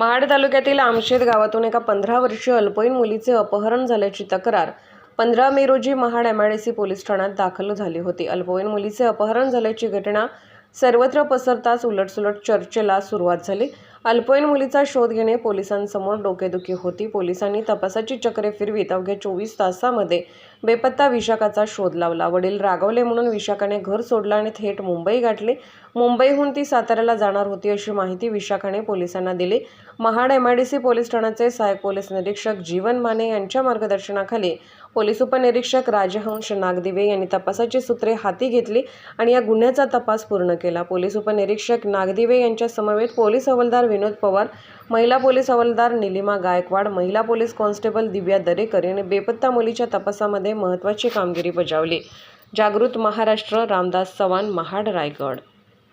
महाड तालुक्यातील आमशेत गावातून एका पंधरा वर्षीय अल्पवयीन मुलीचे अपहरण झाल्याची तक्रार पंधरा मे रोजी महाड एमआयडीसी पोलीस ठाण्यात दाखल झाली होती. अल्पवयीन मुलीचे अपहरण झाल्याची घटना सर्वत्र पसरताच उलटसुलट चर्चेला सुरुवात झाली. अल्पवयीन मुलीचा शोध घेणे पोलिसांसमोर डोकेदुखी होती. पोलिसांनी तपासाची चक्रे फिरवीत. अवघ्या चोवीस तासामध्ये बेपत्ता विशाखाचा शोध लावला. वडील रागवले म्हणून विशाखाने घर सोडलं आणि थेट मुंबई गाठली. मुंबईहून ती साताऱ्याला जाणार होती अशी माहिती विशाखाने पोलिसांना दिली. महाड एमआयडीसी पोलीस ठाण्याचे सहाय्यक पोलीस निरीक्षक जीवन माने यांच्या मार्गदर्शनाखाली पोलीस उपनिरीक्षक राजहंश नागदिवे यांनी तपासाची सूत्रे हाती घेतली आणि या गुन्ह्याचा तपास पूर्ण केला. पोलीस उपनिरीक्षक नागदिवे यांच्या समवेत पोलीस हवालदार विनोद पवार महिला पोलीस हवालदार निलिमा गायकवाड महिला पोलीस कॉन्स्टेबल दिव्या दरेकर यांनी बेपत्ता मुलीच्या तपासामध्ये महत्त्वाची कामगिरी बजावली. जागृत महाराष्ट्र रामदास चव्हाण महाड रायगड.